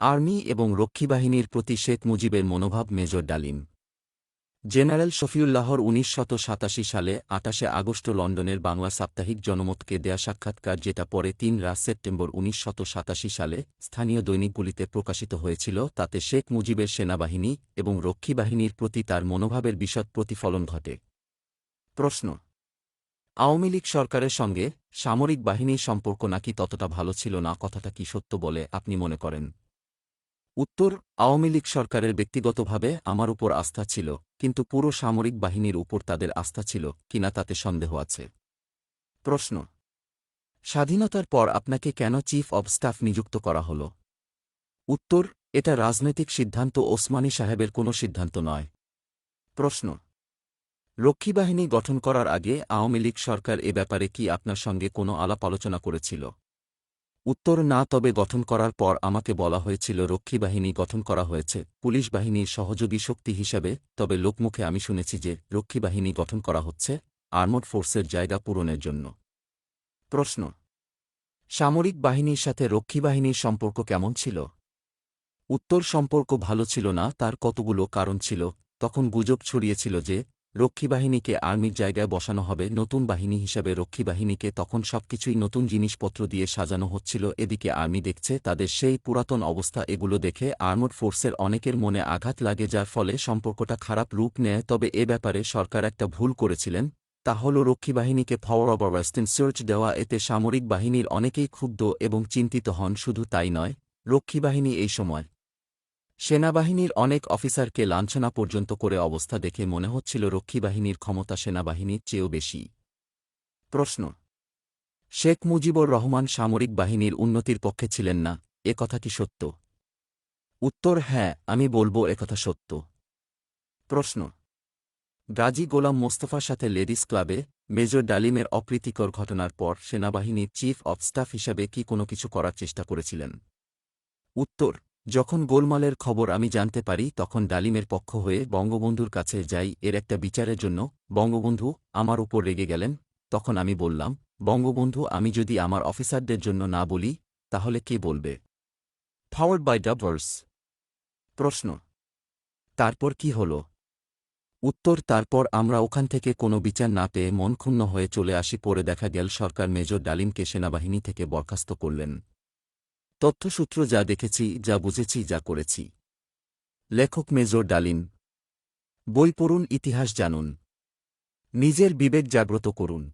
Army এবং রক্ষীবাহিনীর প্রতি শেখ মুজিবের মনোভাব মেজর ডালিম। জেনারেল শফিউল্লাহর উনিশ শত সাতাশি সালে আটাশে আগস্ট লন্ডনের বাংলা সাপ্তাহিক জনমতকে দেয়া সাক্ষাৎকার যেটা পরে তিন রা সেপ্টেম্বর উনিশ শত সাতাশি সালে স্থানীয় দৈনিকগুলিতে প্রকাশিত হয়েছিল, তাতে শেখ মুজিবের সেনাবাহিনী এবং রক্ষী বাহিনীর প্রতি তার মনোভাবের বিশদ প্রতিফলন ঘটে। প্রশ্ন। আওয়ামী লীগ সরকারের সঙ্গে সামরিক বাহিনীর সম্পর্ক নাকি ততটা ভালো ছিল না, কথাটা কি সত্য বলে আপনি মনে করেন? উত্তর, আওয়ামী লীগ সরকারের ব্যক্তিগতভাবে আমার উপর আস্থা ছিল, কিন্তু পুরো সামরিক বাহিনীর উপর তাদের আস্থা ছিল কিনা তাতে সন্দেহ আছে। প্রশ্ন। স্বাধীনতার পর আপনাকে কেন চিফ অব স্টাফ নিযুক্ত করা হল? উত্তর, এটা রাজনৈতিক সিদ্ধান্ত ওসমানী সাহেবের কোনো সিদ্ধান্ত নয়। প্রশ্ন। রক্ষী বাহিনী গঠন করার আগে আওয়ামী লীগ সরকার এ ব্যাপারে কি আপনার সঙ্গে কোনো আলাপ আলোচনা করেছিল? উত্তর না তবে গঠন করার পর আমাকে বলা হয়েছিল, রক্ষী বাহিনী গঠন করা হয়েছে, পুলিশ বাহিনীর সহযোগী শক্তি হিসাবে, তবে লোকমুখে আমি শুনেছি যে, রক্ষী বাহিনী গঠন করা হচ্ছে, আর্মড ফোর্সের জায়গা পূরণের জন্য। প্রশ্ন, সামরিক বাহিনীর সাথে রক্ষী বাহিনীর সম্পর্ক কেমন ছিল? উত্তর সম্পর্ক ভালো ছিল না, তার কতগুলো কারণ ছিল, তখন গুজব ছড়িয়েছিল যে রক্ষী বাহিনীকে আর্মির জায়গায় বসানো হবে। নতুন বাহিনী হিসাবে রক্ষী বাহিনীকে তখন সবকিছুই নতুন জিনিসপত্র দিয়ে সাজানো হচ্ছিল। এদিকে আর্মি দেখছে, তাদের সেই পুরাতন অবস্থা, এগুলো দেখে আর্মড ফোর্সের অনেকের মনে আঘাত লাগে, যার ফলে সম্পর্কটা খারাপ রূপ নেয়। তবে এ ব্যাপারে সরকার একটা ভুল করেছিলেন। তা হল রক্ষী বাহিনীকে পাওয়ার অব ওয়েস্টার্ন সার্চ দেওয়া, এতে সামরিক বাহিনীর অনেকেই ক্ষুব্ধ এবং চিন্তিত হন। শুধু তাই নয়, রক্ষীবাহিনী এই সময় সেনাবাহিনীর অনেক অফিসারকে লাঞ্ছনা পর্যন্ত করে অবস্থা দেখে মনে হচ্ছিল রক্ষী বাহিনীর ক্ষমতা সেনাবাহিনীর চেয়েও বেশি। প্রশ্ন। শেখ মুজিবুর রহমান সামরিক বাহিনীর উন্নতির পক্ষে ছিলেন না, এ কথা কি সত্য? উত্তর হ্যাঁ আমি বলব একথা সত্য। প্রশ্ন। গাজী গোলাম মোস্তফার সাথে লেডিস ক্লাবে মেজর ডালিমের অপ্রীতিকর ঘটনার পর সেনাবাহিনীর চিফ অব স্টাফ হিসাবে কি কোনো কিছু করার চেষ্টা করেছিলেন? উত্তর। যখন গোলমালের খবর আমি জানতে পারি, তখন ডালিমের পক্ষ হয়ে বঙ্গবন্ধুর কাছে যাই। এর একটা বিচারের জন্য, বঙ্গবন্ধু, আমার উপর রেগে গেলেন? তখন আমি বললাম, বঙ্গবন্ধু, আমি যদি আমার অফিসারদের জন্য না বলি, তাহলে কে বলবে? ফাওয়ার্ড বাই ডাবভার্স প্রশ্ন, তারপর কি হল? উত্তর, তারপর আমরা ওখান থেকে কোনো বিচার না পেয়ে মন ক্ষুণ্ণ হয়ে চলে আসি। পরে দেখা গেল সরকার মেজর ডালিমকে সেনাবাহিনী থেকে বরখাস্ত করলেন। তথ্যসূত্র যা দেখেছি, যা বুঝেছি, যা করেছি। লেখক মেজর ডালিম। বই পড়ুন, ইতিহাস জানুন। নিজের বিবেক জাগ্রত করুন।